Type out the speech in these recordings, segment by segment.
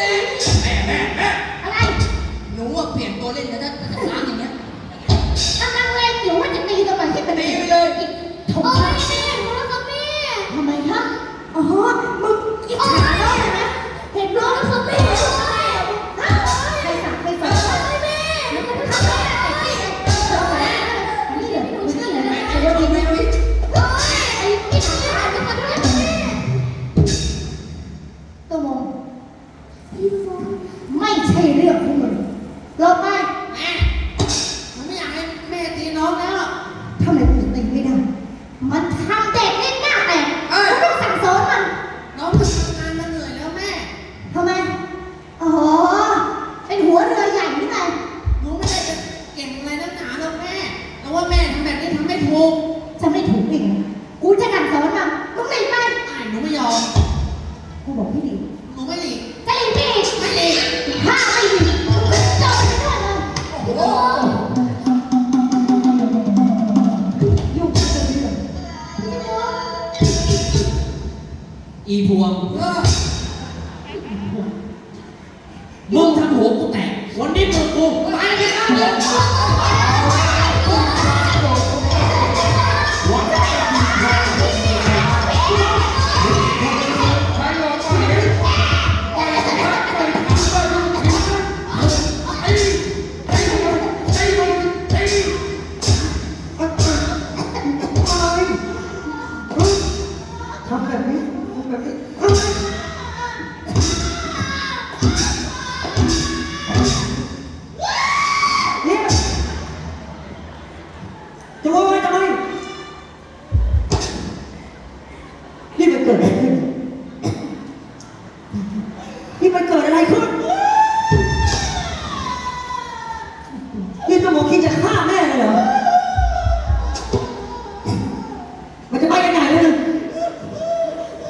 แม่แม่แม่แม่อะไรหนูว่าเปลี่ยนตัวเล่นนะถ้าถ้าล้างอย่างเงี้ยกำลังเล่นอยู่ว่าจะตีทำไมที่เป็นตีไปเลยโอ้ยแม่รู้แล้วครับแม่ทำไมคะอ๋อมึงอิจฉา ถูกจะไม่ถูกได้ไงกูจะสั่งสอนมันมึงหลีกไปอ้ายหนูไม่ยอมกูบอกพี่หลีกหนูไม่หลีกจะหลีกไม่หลีกไม่หลีกถ้าไม่หลีกมึงก็โดนไปด้วยเลยโอ้โหยุ่งกับเรื่องพี่โมอีพวงเออมึงทำหัวกูแตกวันนี้มึงกูไปเลยครับท เนี่ยจะว่าไว้ทำไมนี่มันเกิดอะไรขึ้น นี่มันเกิดอะไรขึ้น นี่ตัวหมอคิดจะฆ่าแม่เลยเหรอ มันจะไปยังไงเลย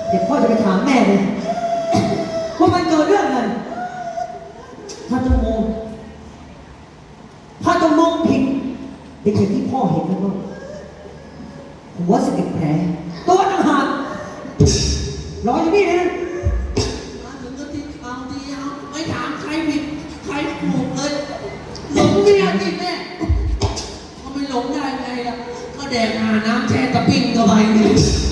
เดี๋ยวพ่อจะไปถามแม่เลย ม่หลงได้ไงล่ะก็แดกหาน้ำแช่ตะปิ้งเข้าไปนี่คุณ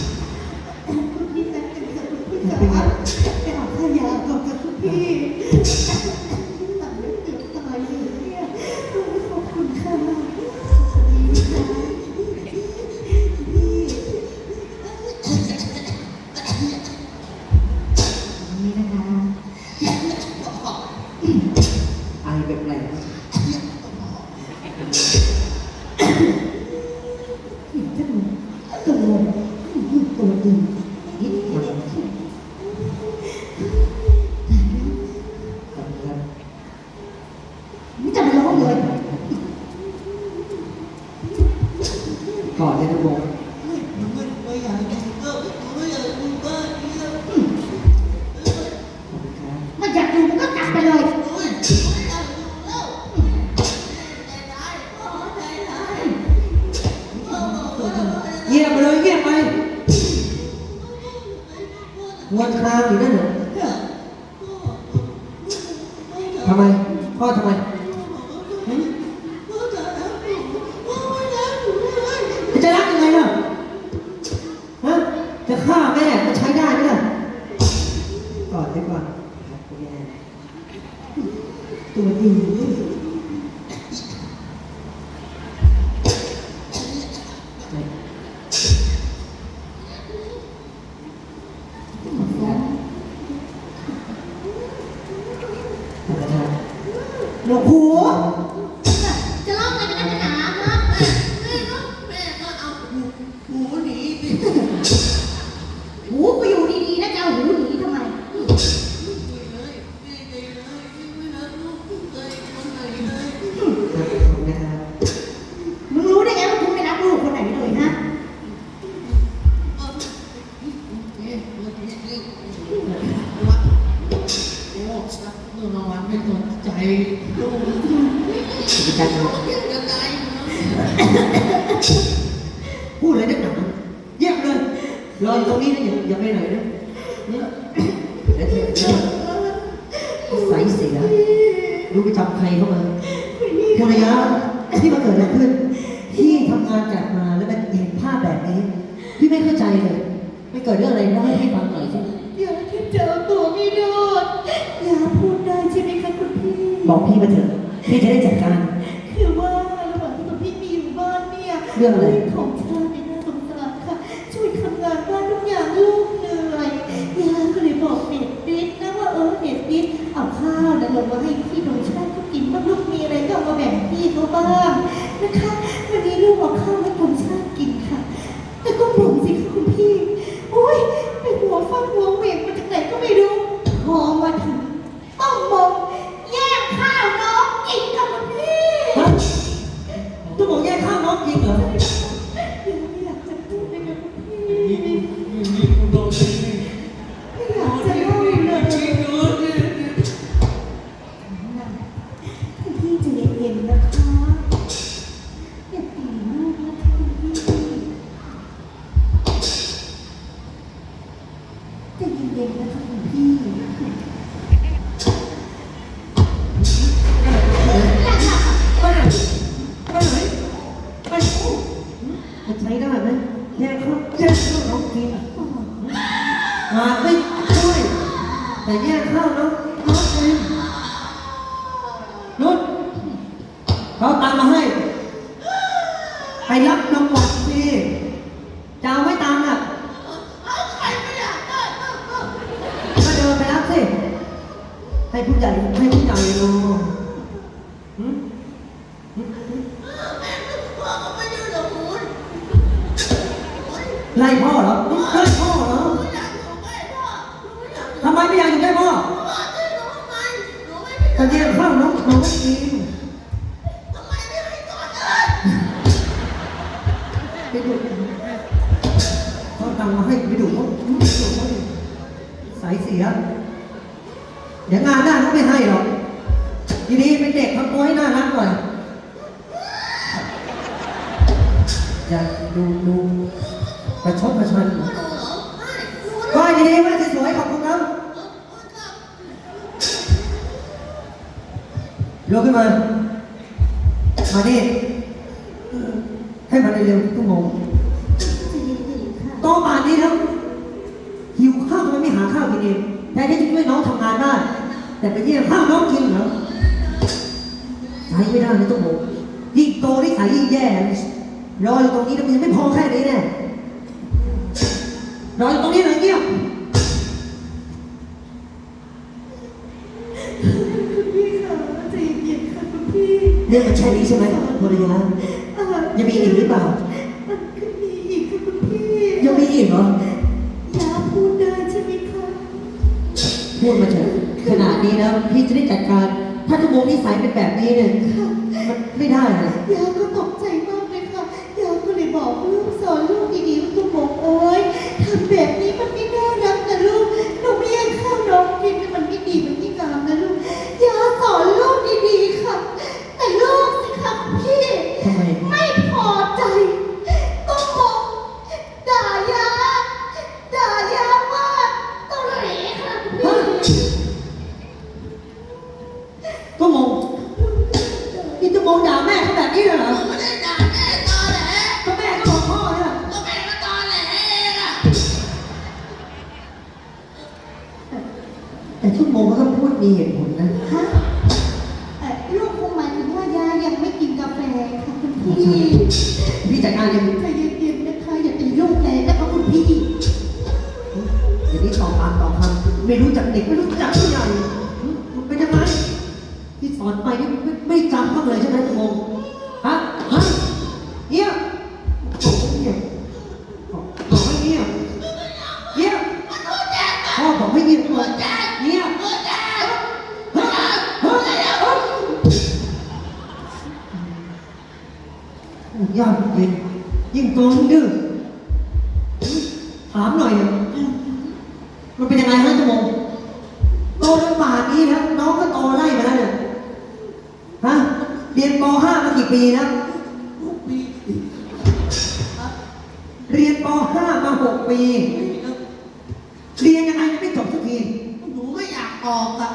you ฆ่าแม่ก็ใช้ได้ไหมล่ะก่อนดีกว่าครับคุณแม่ตัวดี ใจลูกพี่ชายครับจะตายพูดอะไรนักหนาแยกเลยรออยู่ตรงนี้นะอย่าอย่ไปไหนนะเนี่ยใส่เสียรู้ไปจำใครเข้ามาคุณรรยะที่มาเกิดอะไรขึ้นที่ทำงานจักมาแล้วมันเห็นภาพแบบนี้ พี่ไม่เข้าใจเลย ไม่เกิดเรื่องอะไรเล่าให้พี่ฟังหน่อยสิ บอกพี่มาเถอะพี่จะได้จัดการ คือว่าระหว่างที่คุณพี่มีอยู่บ้านเนี่ยเรื่องอะไรของชา ตะเกียบข้าวน้องน้องไม่กินไปดูเขาตังมาให้ไปดูเขาไปดูเขาสายเสีย เดี๋ยวงานหน้าเขาไม่ให้หรอกทีนี้เป็นเด็กทำตัวให้น่ารักหน่อยอย่าดูดูประชดประชันว่าดีๆว่าสวยๆขอบคุณครับ ลุกขึ้นมา มาดิให้มันเร็วๆทุกโมงใจเย็นๆค่ะโตป่านนี้แล้วหิวข้าวทำไมไม่หาข้าวกินเองแทนที่จะช่วยน้องทำงานได้ แต่ไปเยี่ยมข้าวน้องกินเหรอใช้ไม่ได้นะต้องบอกยิ่งโตนิสัยยิ่งแย่รออยู่ตรงนี้แล้วมันยังไม่พอแค่นี้แน่รออยู่ตรงนี้เลยเงียบ คุณพี่ค่ะใจเย็นๆค่ะคุณพี่ เรื่องมันแค่นี้ใช่ไหมภรรยาอ่ายังมีอีกหรือเปล่า มันก็มีอีกค่ะคุณพี่ยังมีอีกเหรออย่าพูดได้ใช่ไหมคะพูดมาเถอะขนาดนี้แล้วพี่จะได้จัดการ ถ้าทุกโมงนิสัยเป็นแบบนี้เนี่ยมันไม่ได้เลยยาก็ตกใจมากเลยค่ะยาก็เลยบอกลูกสอนลูกดีๆว่าตุ้มบอกเอ้ยทำแบบนี้ พี่จัดการเลยใจเย็นๆนะคะอย่าเป็นลูกแรงนะคะคุณพี่เดี๋ยวนี้ตอบปากตอบคำไม่รู้จักเด็กไม่รู้จักผู้ใหญ่หึมันเป็นยังไงที่สอนไปนี่ไม่ไม่จำบ้างเลยใช่ไหมทุกโมงฮะฮะเงียบบอกให้เงียบบอกบอกให้เงียบเงียบพ่อบอกให้เงียบก่อนเงียบ เฮ้ยเฮ้ยเฮ้ ยยอดจริงยิ่งโตยิ่งดื้อถามหน่อยเถอะมันเป็นยังไงฮะจมูกโตจนป่านนี้แล้วน้องก็โตไล่มาแล้วเนี่ยฮะเรียนป .5 มากี่ปีแล้วปีเรียนป .5 มา6ปีเรียนยังไงยังไม่จบสักทีหนูไม่อยากออกอะ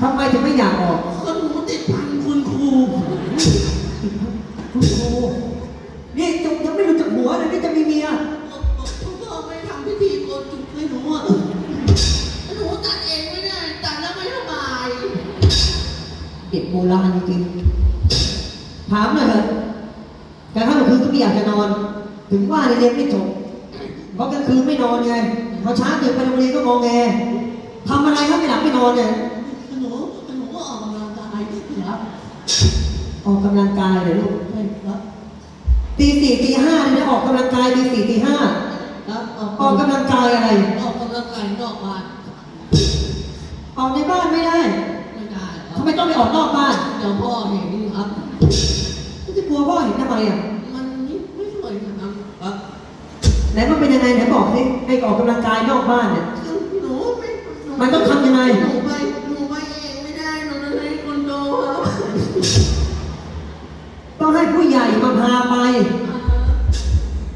ททำไมถึงไม่อยากออกก็หนูติดพันคุณครู คุณครูนี่จงยังไม่รู้จักหัวเลยนี่จะมีเมียพ่อไม่ทำพิธีโกนจุกให้หนูอะหนูตัดเองไม่ได้ตัดแล้วไม่สบายเด็กโบราณจริงๆถามหน่อยเถอะกลางค่ำกลางคืนก็ไม่อยากจะนอน ถึงว่าเรียนไม่จบ เพราะกลางคืนไม่นอนไง พอเช้าตื่นไปโรงเรียนก็งอแงทำอะไรครับไม่หลับไม่นอนเนี่ย หนูหนูก็ออกกำลังกายครับ ออกกำลังกายเลยลูกใช่ครับตีสี่ตีห้าเนี่ยนะออกกำลังกายตีสี่ตีห้าครับออกออกกำลังกายอะไร ออกกำลังกายนอกบ้าน ออกในบ้านไม่ได้ ไม่ได้ครัทำบไมต้องไปออกนอกบ้าน เดี๋ยวพ่อเห็นครับก็จะกลัวพ่อเห็นทำไมอะ มันไม่สวยนะครับครับไหนมันเป็นยังไงไหนบอกสิไอ้ออกกำลังกายนอกบ้านเนี่ยหนูไม่หมันต้องทำยังไง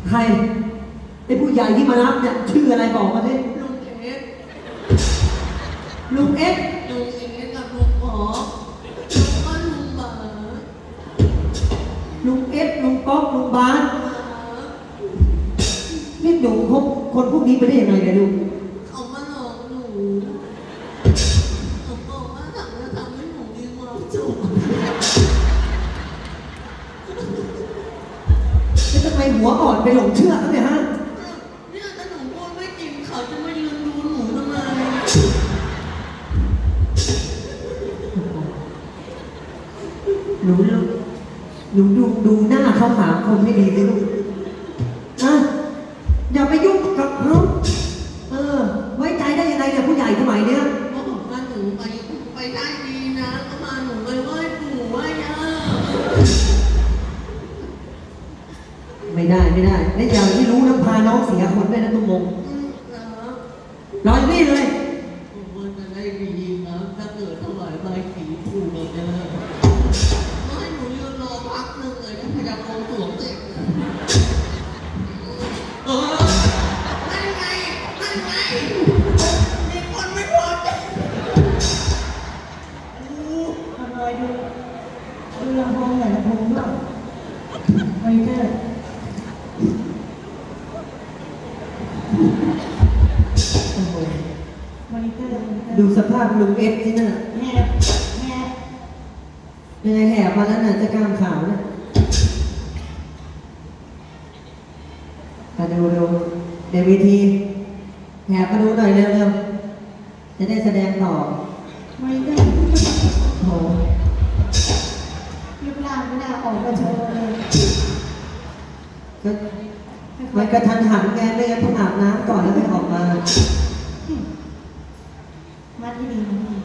ใครไอ้ผู้ใหญ่ที่มารับเนี่ยชื่ออะไรบอกมาสิลุงเอ็ดลุงเอ็กซ์ลุงเอ็ดกับลุงหมอแล้วก็ลุงเบ๋อลุงเอ็กซ์ลุงป๊อกลุงบาสนี่หนูคบคนพวกนี้ไปได้ยังไงเนี่ยลูก หนูลูกหนูดูดูหน้าเขาสามคนไม่ดีสิลูกนะอย่าไปยุ่งกับเขาเออ ไว้ใจได้ยังไงเนี่ยผู้ใหญ่สมัยเนี้ยเขาบอกว่าหนูไปไปได้ดีนะก็มาหนูไปไหว้ปู่ไหว้ย่าไม่ได้ไม่ได้และอย่างที่รู้นะพาน้องเสียคนได้นะตุ้มมงอืมนะรออยู่นี่เลยาพลุงเอฟที่นั่นน่ะแหบแหบยังไงแหบมาแล้วน่ะจะกล้ามขาวเนี่ยมาดูดูเดี๋ยวเวทีแหบมาดูหน่อยเร็วๆจะได้แสดงต่อไวเตอร์โอ้โหรูปร่างไม่น่าออกมาโชว์เลยก็มันกระทันหันไงไม่งั้นต้องอาบน้ำก่อนแล้วไม่ออกมามาที่นี่มาที่นี่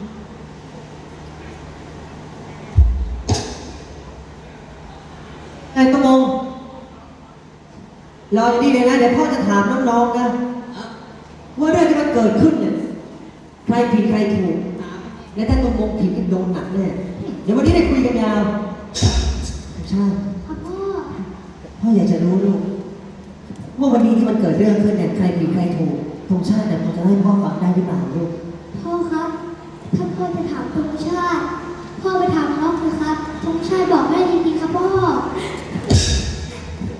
ไอ้ตะมง รออยู่นี่เลยนะเดี๋ยวพ่อจะถามน้องๆนะว่าเรื่องที่มันเกิดขึ้นเนี่ยใครผิดใครถูกและถ้าตะมงผิดก็โดนหนักแน่เดี๋ยววันนี้ได้คุยกันยาวใช่พ่อพ่ออยากจะรู้ลูกว่าวันนี้ที่มันเกิดเรื่องขึ้นเนี่ยใครผิดใครถูกธงชาติเนี่ยพอจะให้พ่อฟังได้หรือเปล่าลูกพ่อครับถ้าพ่อจะถามธงชาติ พ่อไปถามน้องเถอะครับธงชาติบอกได้จริงๆครับพ่อ